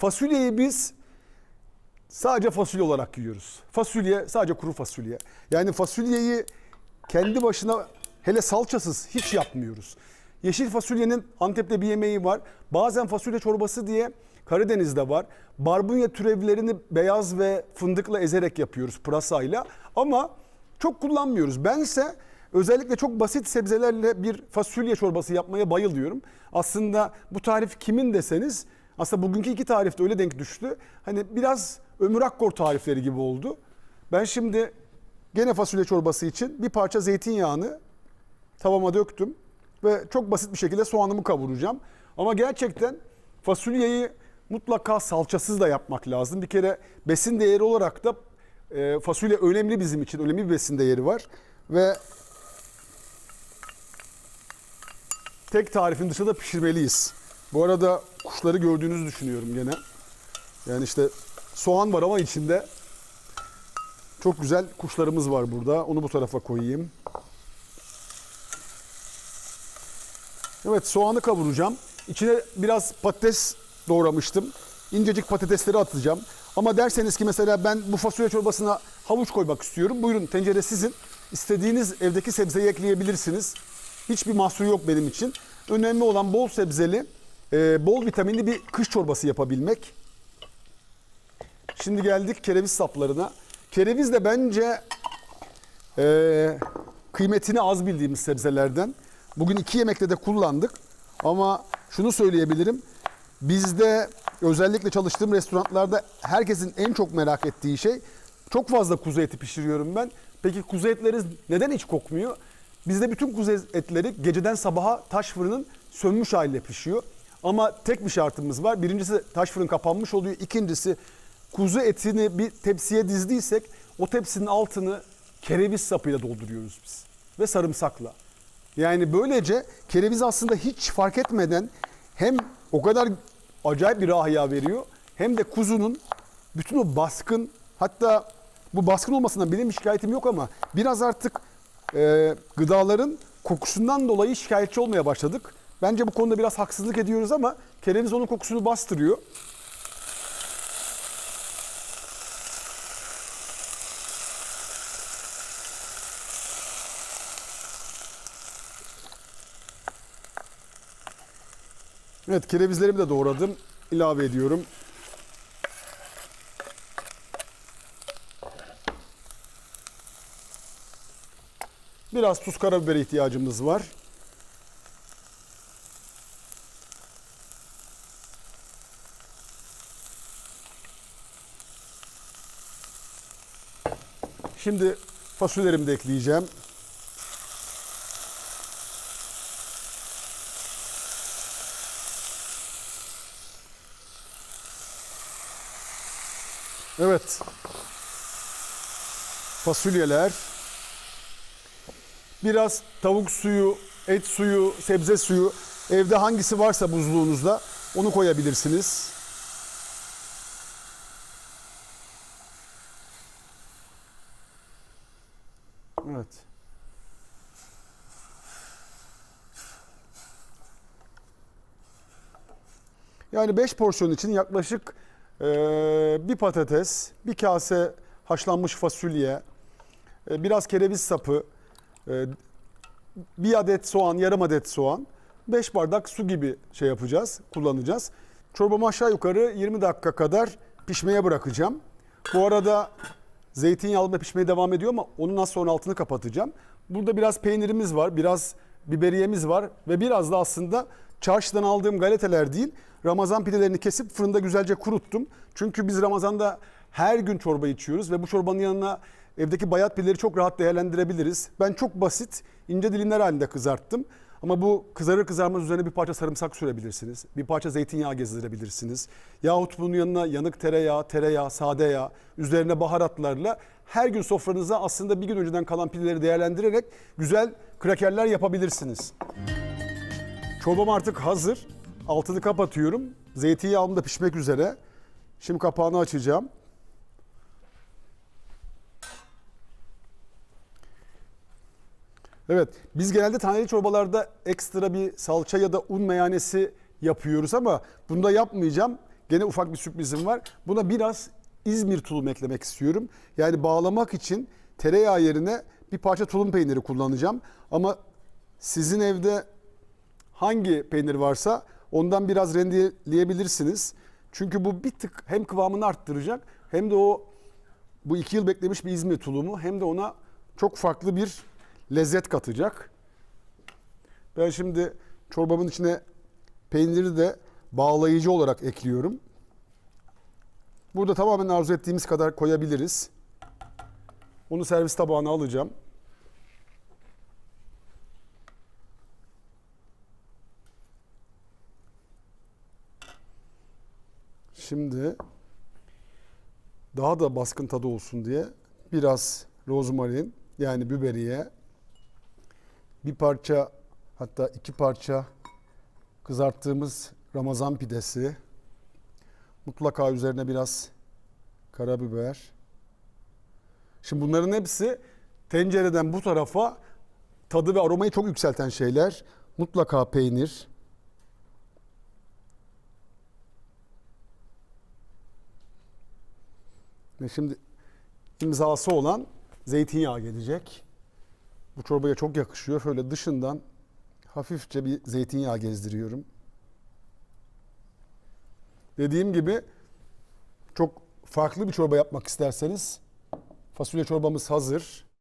Fasulyeyi biz sadece fasulye olarak yiyoruz. Fasulye sadece kuru fasulye. Yani fasulyeyi kendi başına hele salçasız hiç yapmıyoruz. Yeşil fasulyenin Antep'te bir yemeği var. Bazen fasulye çorbası diye Karadeniz'de var. Barbunya türevlerini beyaz ve fındıkla ezerek yapıyoruz pırasayla. Ama çok kullanmıyoruz. Bense özellikle çok basit sebzelerle bir fasulye çorbası yapmaya bayılıyorum. Aslında bu tarif kimin deseniz aslında bugünkü iki tarif de öyle denk düştü. Hani biraz Ömür Akkor tarifleri gibi oldu. Ben şimdi gene fasulye çorbası için bir parça zeytinyağını tavama döktüm ve çok basit bir şekilde soğanımı kavuracağım. Ama gerçekten fasulyeyi mutlaka salçasız da yapmak lazım. Bir kere besin değeri olarak da e, fasulye önemli bizim için. Önemli bir besin değeri var. Ve tek tarifin dışında pişirmeliyiz. Bu arada kuşları gördüğünüzü düşünüyorum gene. Yani işte soğan var ama içinde çok güzel kuşlarımız var burada. Onu bu tarafa koyayım. Evet soğanı kavuracağım. İçine biraz patates doğramıştım. İncecik patatesleri atacağım. Ama derseniz ki mesela ben bu fasulye çorbasına havuç koymak istiyorum. Buyurun tencere sizin. İstediğiniz evdeki sebzeyi ekleyebilirsiniz. Hiçbir mahsur yok benim için. Önemli olan bol sebzeli, e, bol vitaminli bir kış çorbası yapabilmek. Şimdi geldik kereviz saplarına. Kereviz de bence e, kıymetini az bildiğimiz sebzelerden. Bugün iki yemekte de kullandık. Ama şunu söyleyebilirim. Bizde özellikle çalıştığım restoranlarda herkesin en çok merak ettiği şey çok fazla kuzu eti pişiriyorum ben. Peki kuzu etleri neden hiç kokmuyor? Bizde bütün kuzu etleri geceden sabaha taş fırının sönmüş haliyle pişiyor. Ama tek bir şartımız var. Birincisi taş fırın kapanmış oluyor. İkincisi kuzu etini bir tepsiye dizdiysek o tepsinin altını kereviz sapıyla dolduruyoruz biz. Ve sarımsakla. Yani böylece kereviz aslında hiç fark etmeden hem o kadar acayip bir rahya veriyor hem de kuzunun bütün o baskın hatta bu baskın olmasından benim şikayetim yok ama biraz artık e, gıdaların kokusundan dolayı şikayetçi olmaya başladık. Bence bu konuda biraz haksızlık ediyoruz ama kereviz onun kokusunu bastırıyor. Evet kerevizlerimi de doğradım. İlave ediyorum. Biraz tuz karabibere ihtiyacımız var. Şimdi fasulyelerimi de ekleyeceğim. Evet. Fasulyeler. Biraz tavuk suyu, et suyu, sebze suyu. Evde hangisi varsa buzluğunuzda onu koyabilirsiniz. Evet. Yani 5 porsiyon için yaklaşık e, bir patates, bir kase haşlanmış fasulye, e, biraz kereviz sapı, e, bir adet soğan, yarım adet soğan, 5 bardak su gibi şey yapacağız, kullanacağız. Çorbamı aşağı yukarı 20 dakika kadar pişmeye bırakacağım. Bu arada zeytinyağlı pişmeye devam ediyor ama onun az sonra altını kapatacağım. Burada biraz peynirimiz var, biraz biberiyemiz var ve biraz da aslında çarşıdan aldığım galeteler değil, Ramazan pidelerini kesip fırında güzelce kuruttum. Çünkü biz Ramazan'da her gün çorba içiyoruz ve bu çorbanın yanına evdeki bayat pideleri çok rahat değerlendirebiliriz. Ben çok basit, ince dilimler halinde kızarttım. Ama bu kızarır kızarmaz üzerine bir parça sarımsak sürebilirsiniz. Bir parça zeytinyağı gezdirebilirsiniz. Yahut bunun yanına yanık tereyağı, tereyağı, sade yağ, üzerine baharatlarla her gün sofranıza aslında bir gün önceden kalan pideleri değerlendirerek güzel krakerler yapabilirsiniz. Çorbam artık hazır. Altını kapatıyorum. Zeytinyağım da pişmek üzere. Şimdi kapağını açacağım. Evet, biz genelde taneli çorbalarda ekstra bir salça ya da un meyanesi yapıyoruz ama bunda yapmayacağım. gene ufak bir sürprizim var. Buna biraz İzmir tulum eklemek istiyorum. Yani bağlamak için tereyağı yerine bir parça tulum peyniri kullanacağım. Ama sizin evde hangi peynir varsa ondan biraz rendeleyebilirsiniz. Çünkü bu bir tık hem kıvamını arttıracak hem de o bu iki yıl beklemiş bir İzmir tulumu hem de ona çok farklı bir lezzet katacak. Ben şimdi çorbamın içine peyniri de bağlayıcı olarak ekliyorum. Burada tamamen arzu ettiğimiz kadar koyabiliriz. Onu servis tabağına alacağım. Şimdi daha da baskın tadı olsun diye biraz rozmarin yani biberiye bir parça hatta iki parça kızarttığımız ramazan pidesi mutlaka üzerine biraz karabiber. Şimdi bunların hepsi tencereden bu tarafa tadı ve aromayı çok yükselten şeyler. Mutlaka peynir. Ve şimdi imzası olan zeytinyağı gelecek. Bu çorbaya çok yakışıyor. Şöyle dışından hafifçe bir zeytinyağı gezdiriyorum. Dediğim gibi çok farklı bir çorba yapmak isterseniz fasulye çorbamız hazır.